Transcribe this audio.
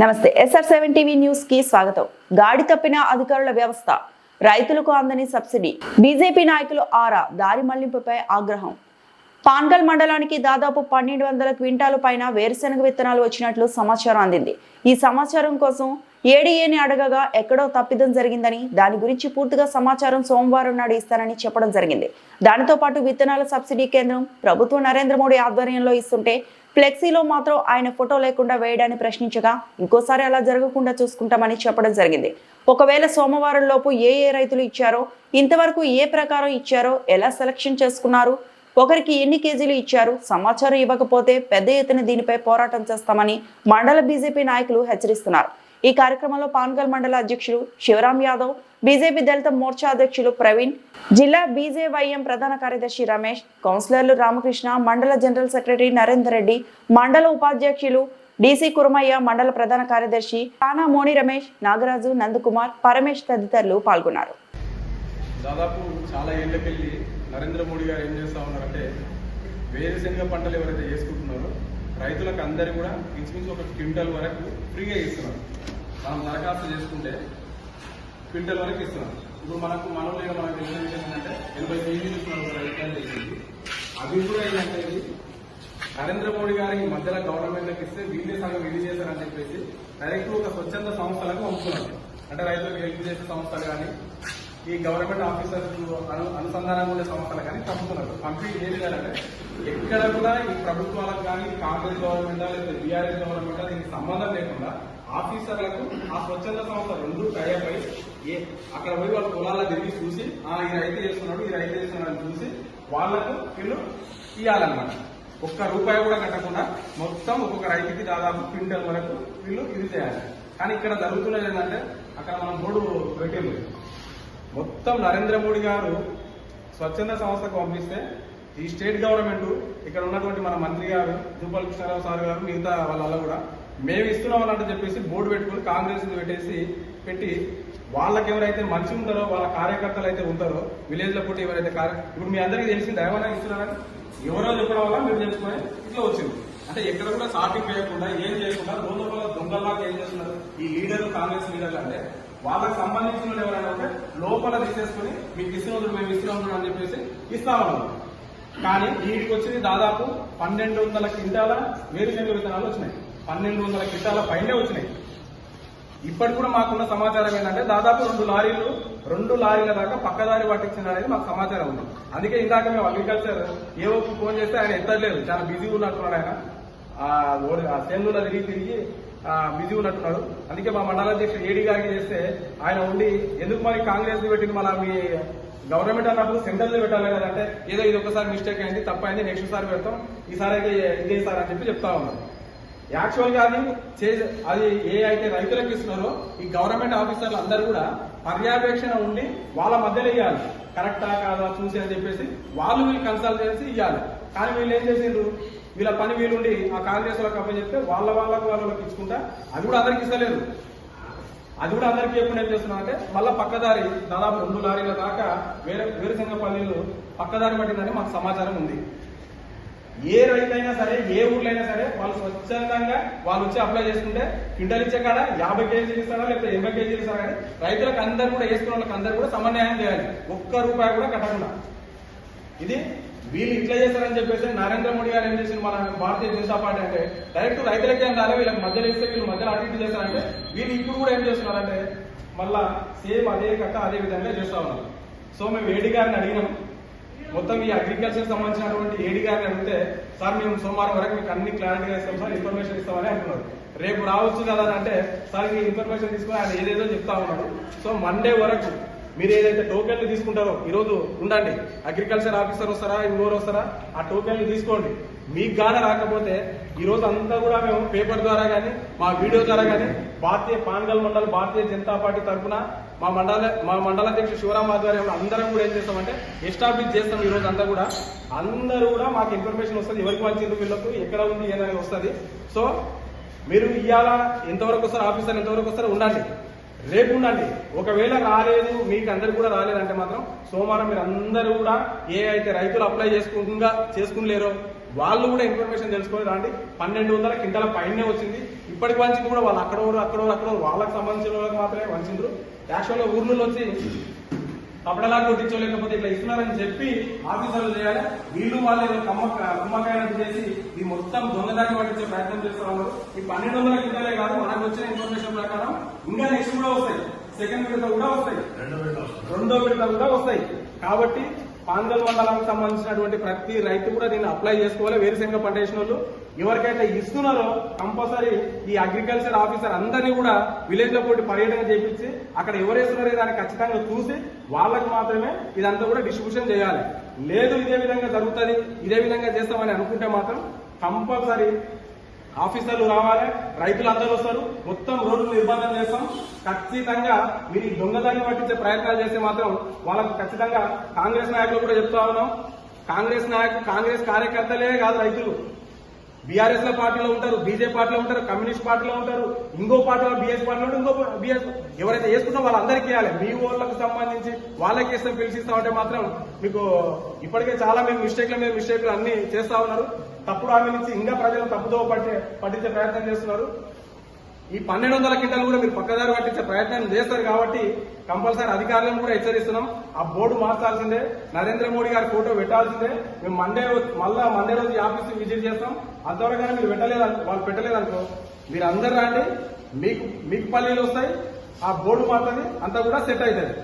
నమస్తే SR seven TV న్యూస్కి స్వాగతం. గాడి తప్పిన అధికారుల వ్యవస్థ రైతులకు అందని సబ్సిడీ. బీజేపీ నాయకులు ఆరా దారి మళ్ళింపుపై ఆగ్రహం. పాన్గల్ మండలానికి దాదాపు పన్నెండు వందల క్వింటాలు పైన వేరుశెనగ విత్తనాలు వచ్చినట్లు సమాచారం అందింది. ఈ సమాచారం కోసం ఏడీఏని అడగగా ఎక్కడో తప్పిదం జరిగిందని దాని గురించి పూర్తిగా సమాచారం సోమవారం నాడు ఇస్తారని చెప్పడం జరిగింది. దానితో పాటు విత్తనాల సబ్సిడీ కేంద్రం ప్రభుత్వం నరేంద్ర మోడీ ఆధ్వర్యంలో ఇస్తుంటే ఫ్లెక్సీలో మాత్రం ఆయన ఫోటో లేకుండా వేయడాన్ని ప్రశ్నించగా ఇంకోసారి అలా జరగకుండా చూసుకుంటామని చెప్పడం జరిగింది. ఒకవేళ సోమవారం లోపు ఏ ఏ రైతులు ఇచ్చారో ఇంతవరకు ఏ ప్రకారం ఇచ్చారో ఎలా సెలక్షన్ చేసుకున్నారు ఒకరికి ఎన్ని కేజీలు ఇచ్చారు సమాచారం ఇవ్వకపోతే పెద్ద ఎత్తున దీనిపై పోరాటం చేస్తామని మండల బీజేపీ నాయకులు హెచ్చరిస్తున్నారు. ఈ కార్యక్రమంలో పాన్గల్ మండల అధ్యక్షులు శివరాం యాదవ్ బీజేపీ దళిత మోర్చా అధ్యక్షులు ప్రవీణ్ జిల్లా బీజేవైఎం ప్రధాన కార్యదర్శి రమేష్ కౌన్సిలర్లు రామకృష్ణ మండల జనరల్ సెక్రటరీ నరేందర్ రెడ్డి మండల ఉపాధ్యక్షులు డీసీ కురమయ్య మండల ప్రధాన కార్యదర్శి తానా మోని రమేష్ నాగరాజు నందకుమార్ పరమేష్ తదితరులు పాల్గొన్నారు. దాదాపు చాలా ఏళ్ళకెళ్ళి నరేంద్ర మోడీ గారు ఏం చేస్తా ఉన్నారంటే వేరుశనగ పంటలు ఎవరైతే చేసుకుంటున్నారో రైతులకు అందరు కూడా ఇంచుమించు ఒక క్వింటల్ వరకు ఫ్రీగా ఇస్తున్నారు. మనం దరఖాస్తు చేసుకుంటే క్వింటల్ వరకు ఇస్తున్నారు. ఇప్పుడు మనకు మనలో మనకు తెలిసిన విషయం ఏంటంటే ఎనభై కేజీలు ఇస్తున్నారు ఒక రైతు చేసింది అవి కూడా ఏంటంటే నరేంద్ర మోడీ గారికి మధ్యలో గవర్నమెంట్కి ఇస్తే వీళ్ళే సగం ఇది చేశారని చెప్పేసి డైరెక్ట్ ఒక స్వచ్ఛంద సంస్థలకు పంపుతున్నారు. అంటే రైతులకు హెల్ప్ చేసే సంస్థలు కానీ ఈ గవర్నమెంట్ ఆఫీసర్స్ అను అనుసంధానంగా ఉండే సంస్థలు కానీ పంపుతున్నారు. పంపి ఏం కాదంటే ఎక్కడ కూడా ఈ ప్రభుత్వాలకు కానీ కాంగ్రెస్ గవర్నమెంట్ లేదా బీఆర్ఎస్ గవర్నమెంట్ దీనికి సంబంధం లేకుండా ఆఫీసర్లకు ఆ స్వచ్ఛంద సంస్థ రెండు టైపై ఏ అక్కడ పోయి వాళ్ళ పొలాల్లో తిరిగి చూసి ఆ ఈ రైతు చేస్తున్నాడు ఈ రైతు చేస్తున్నాడు అని చూసి వాళ్ళకు వీళ్ళు ఇవ్వాలన్నమాట ఒక్క రూపాయి కూడా కట్టకుండా మొత్తం ఒక్కొక్క రైతుకి దాదాపు క్వింటల్ వరకు వీళ్ళు ఇది చేయాలి. కానీ ఇక్కడ జరుగుతున్నది ఏంటంటే అక్కడ మనం మూడు పెట్టేది మొత్తం నరేంద్ర మోడీ గారు స్వచ్ఛంద సంస్థకు పంపిస్తే ఈ స్టేట్ గవర్నమెంట్ ఇక్కడ ఉన్నటువంటి మన మంత్రి గారు జూపల్ కృష్ణారావు సార్ గారు మిగతా వాళ్ళ కూడా మేము ఇస్తున్నాం అన్నట్టు చెప్పేసి బోర్డు పెట్టుకుని కాంగ్రెస్ పెట్టేసి పెట్టి వాళ్ళకి ఎవరైతే మంచి ఉంటారో వాళ్ళ కార్యకర్తలు అయితే ఉంటారో విలేజ్లో పుట్టి ఎవరైతే ఇప్పుడు మీ అందరికీ తెలిసింది ఏమైనా ఇస్తున్నారని ఎవరో చెప్పడం వల్ల మీరు తెలుసుకొని ఇట్లా వచ్చింది. అంటే ఎక్కడ కూడా సాటింగ్ చేయకుండా ఏం చేయకుండా దొంగ దొంగల్లాగా ఏం చేస్తున్నారు ఈ లీడర్ కాంగ్రెస్ లీడర్లు అంటే? వాళ్ళకి సంబంధించిన ఎవరైనా ఉంటే లోపల తీసేసుకుని మీకు ఇస్తున్నది మేము ఇస్తున్నాం అని చెప్పేసి ఇస్తా ఉన్నాం కానీ వీటికి వచ్చింది దాదాపు పన్నెండు వందల క్వింటాల వేరుశనగ విత్తనాలు వచ్చినాయి. పన్నెండు వందల క్వింటాల పైనే వచ్చినాయి. ఇప్పటి కూడా మాకున్న సమాచారం ఏంటంటే దాదాపు రెండు లారీలు రెండు లారీల దాకా పక్కదారి పట్టించిన అనేది మాకు సమాచారం ఉంది. అందుకే ఇందాక మేము అగ్రికల్చర్ ఏవో ఫోన్ చేస్తే ఆయన ఎత్తలేదు చాలా బిజీ ఉన్నట్టున్నాడు ఆయన. ఆ ఆ సేనులో తిరిగి తిరిగి బిజీ ఉన్నట్టున్నాడు. అందుకే మా మండలాధ్యక్షుడు ఏడీ గారికి చేస్తే ఆయన ఉండి ఎందుకు మరి కాంగ్రెస్ పెట్టింది మళ్ళీ మీ గవర్నమెంట్ అన్నప్పుడు సెంట్రల్ పెట్టాలి కదా అంటే ఏదో ఇది ఒకసారి మిస్టేక్ అయింది తప్పైంది నెక్స్ట్ సారి పెడతాం ఈసారి అయితే ఇదే సార్ అని చెప్పి చెప్తా ఉన్నారు. యాక్చువల్గా అది చే- అది ఏ అయితే రైతులకు ఇస్తున్నారో ఈ గవర్నమెంట్ ఆఫీసర్లు అందరూ కూడా పర్యవేక్షణ ఉండి వాళ్ళ మధ్యలో ఇవ్వాలి కరెక్టా కాదా చూసి అని చెప్పేసి వాళ్ళు వీళ్ళు కన్సల్ట్ చేసి ఇవ్వాలి కానీ వీళ్ళు ఏం చేసిండ్రు? వీళ్ళ పని వీలుండి ఆ కాంగ్రెస్ వాళ్ళకి అప్ప చెప్తే వాళ్ళ వాళ్ళకు వాళ్ళకి ఇచ్చుకుంటా అది కూడా అందరికి ఇస్తలేదు. అది కూడా అందరికీ ఎప్పుడు ఏం చేస్తున్నారంటే మళ్ళీ పక్కదారి దాదాపు రెండు లారీల దాకా వేరే వేరుశనగ పల్లీలు పక్కదారి పట్టిందని మాకు సమాచారం ఉంది. ఏ రైతైనా సరే ఏ ఊర్లో అయినా సరే వాళ్ళు స్వచ్ఛందంగా వాళ్ళు వచ్చి అప్లై చేసుకుంటే క్వింటల్ ఇచ్చే కాడ యాభై కేజీలు ఇస్తారా లేకపోతే ఎనభై కేజీలు ఇస్తారా కానీ రైతులకు అందరు కూడా వేసుకున్న వాళ్ళకి అందరు కూడా సమన్వయం చేయాలి. ఒక్క రూపాయి కూడా కట్టకుండా. ఇది వీళ్ళు ఇట్లా చేస్తారని చెప్పేసి నరేంద్ర మోడీ గారు ఏం చేసింది మన భారతీయ జనతా పార్టీ అంటే డైరెక్ట్ రైతులకి ఏం కాలే వీళ్ళకి మధ్యలో ఇస్తే వీళ్ళు మధ్యలో అటు ఇటు చేస్తారంటే వీళ్ళు ఇప్పుడు కూడా ఏం చేస్తున్నారంటే మళ్ళా సేమ్ అదే కట్ట అదే విధంగా చేస్తా ఉన్నారు. సో మేము ఏడి గారిని అడిగినాం. మొత్తం ఈ అగ్రికల్చర్ సంబంధించినటువంటి ఏడి గారిని అడిగితే సార్ మేము సోమవారం వరకు మీకు అన్ని క్లారిటీగా ఇస్తాం సార్ ఇన్ఫర్మేషన్ ఇస్తామని అంటున్నారు. రేపు రావచ్చు కదా అని అంటే సార్ ఈ ఇన్ఫర్మేషన్ తీసుకుని ఆయన ఏదేదో చెప్తా ఉన్నాడు. సో మండే వరకు మీరు ఏదైతే టోకెన్లు తీసుకుంటారో ఈరోజు ఉండండి. అగ్రికల్చర్ ఆఫీసర్ వస్తారా ఇంకోరు వస్తారా ఆ టోకెన్లు తీసుకోండి. మీకు గానే రాకపోతే ఈ రోజు అంతా కూడా మేము పేపర్ ద్వారా కానీ మా వీడియో ద్వారా కానీ భారతీయ పాన్గల్ మండల్ భారతీయ జనతా పార్టీ తరఫున మా మండల మా మండలాధ్యక్షుడు శివరాం ఆధ్వర్యంలో అందరం కూడా ఏం చేస్తామంటే ఎస్టాబ్లిష్ చేస్తాం ఈ రోజు అంతా కూడా. అందరూ కూడా మాకు ఇన్ఫర్మేషన్ వస్తుంది ఎవరికి వచ్చింది వీళ్ళకు ఎక్కడ ఉంది ఏదనేది వస్తుంది. సో మీరు ఇవాళ ఎంతవరకు వస్తారు ఆఫీసర్ ఎంతవరకు వస్తారు ఉండండి. రేపు ఉండండి ఒకవేళ రాలేదు మీకు అందరు కూడా రాలేదంటే మాత్రం సోమవారం మీరు అందరూ కూడా ఏ అయితే రైతులు అప్లై చేసుకుంటుంగా చేసుకునిలేరో వాళ్ళు కూడా ఇన్ఫర్మేషన్ తెలుసుకొని రాండి. పన్నెండు వందల క్వింటాల పైనే వచ్చింది. ఇప్పటికి వంచి కూడా వాళ్ళు అక్కడ అక్కడ అక్కడ వాళ్ళకి సంబంధించిన వాళ్ళకి మాత్రమే వంచిండ్రు. యాక్చువల్గా ఊర్లలో వచ్చి కపడలా కొట్టించలేకపోతే ఇట్లా ఇస్తున్నారని చెప్పి ఆఫీసర్లు చేయాలి. వీళ్ళు వాళ్ళు ఏదో కుమ్మకాయనట్టు చేసి ఈ మొత్తం దొంగదారి పట్టించే ప్రయత్నం చేస్తున్నారు ఈ పన్నెండు వందల క్వింటాలే కాదు మనకు వచ్చిన ఇన్ఫర్మేషన్ ప్రకారం ఇంకా నెక్స్ట్ కూడా వస్తాయి. సెకండ్ విడత కూడా వస్తాయి. రెండో విడత కూడా వస్తాయి. కాబట్టి పాంగల్ మండలానికి సంబంధించినటువంటి ప్రతి రైతు కూడా దీన్ని అప్లై చేసుకోవాలి. వేరుశెనగ పంట వేసిన వాళ్ళు ఎవరికైతే ఇస్తున్నారో కంపల్సరీ ఈ అగ్రికల్చర్ ఆఫీసర్ అందరినీ కూడా విలేజ్లో పోటీ పర్యటన చేపించి అక్కడ ఎవరు దాన్ని ఖచ్చితంగా చూసి వాళ్ళకి మాత్రమే ఇదంతా కూడా డిస్ట్రిబ్యూషన్ చేయాలి. లేదు ఇదే విధంగా జరుగుతుంది ఇదే విధంగా చేస్తామని అనుకుంటే మాత్రం కంపల్సరీ ఆఫీసర్లు రావాలి రైతులు అందరూ వస్తారు. మొత్తం రోడ్లు నిర్బంధం చేస్తాం. ఖచ్చితంగా మీరు ఈ దొంగదాన్ని పట్టించే ప్రయత్నాలు చేస్తే మాత్రం వాళ్ళకు ఖచ్చితంగా కాంగ్రెస్ నాయకులు కూడా చెప్తా ఉన్నాం. కాంగ్రెస్ నాయకులు కాంగ్రెస్ కార్యకర్తలే కాదు రైతులు. బీఆర్ఎస్లో పార్టీలో ఉంటారు బీజేపీ పార్టీలో ఉంటారు కమ్యూనిస్ట్ పార్టీలో ఉంటారు ఇంకో పార్టీలో బీఎస్ పార్టీలో ఇంకో బీఎస్ ఎవరైతే వేసుకున్నా వాళ్ళందరికీ ఇవ్వాలి. మీ ఓళ్ళకు సంబంధించి వాళ్ళకి ఇస్తాం పిలిచిస్తామంటే మాత్రం మీకు ఇప్పటికే చాలా మేము మిస్టేక్ల మీద మిస్టేక్లు అన్ని చేస్తా ఉన్నారు. తప్పుడు హామీలు ఇచ్చి ఇంకా ప్రజలు తప్పుదో పట్టే పట్టించే ప్రయత్నం చేస్తున్నారు. ఈ పన్నెండు వందల క్వింటాలు కూడా మీరు పక్కదారి పట్టించే ప్రయత్నం చేస్తారు కాబట్టి కంపల్సరీ అధికారులను కూడా హెచ్చరిస్తున్నాం. ఆ బోర్డు మార్చాల్సిందే. నరేంద్ర మోడీ గారి ఫోటో పెట్టాల్సిందే. మేము మండే మళ్ళా మండే రోజు ఆఫీస్ విజిట్ చేస్తాం. అంతవరకు మీరు పెట్టలేదు వాళ్ళు పెట్టలేదనుకో మీరు అందరు రండి. మీకు మీకు పల్లీలు వస్తాయి. ఆ బోర్డు మారుతుంది అంతా కూడా సెట్ అవుతుంది.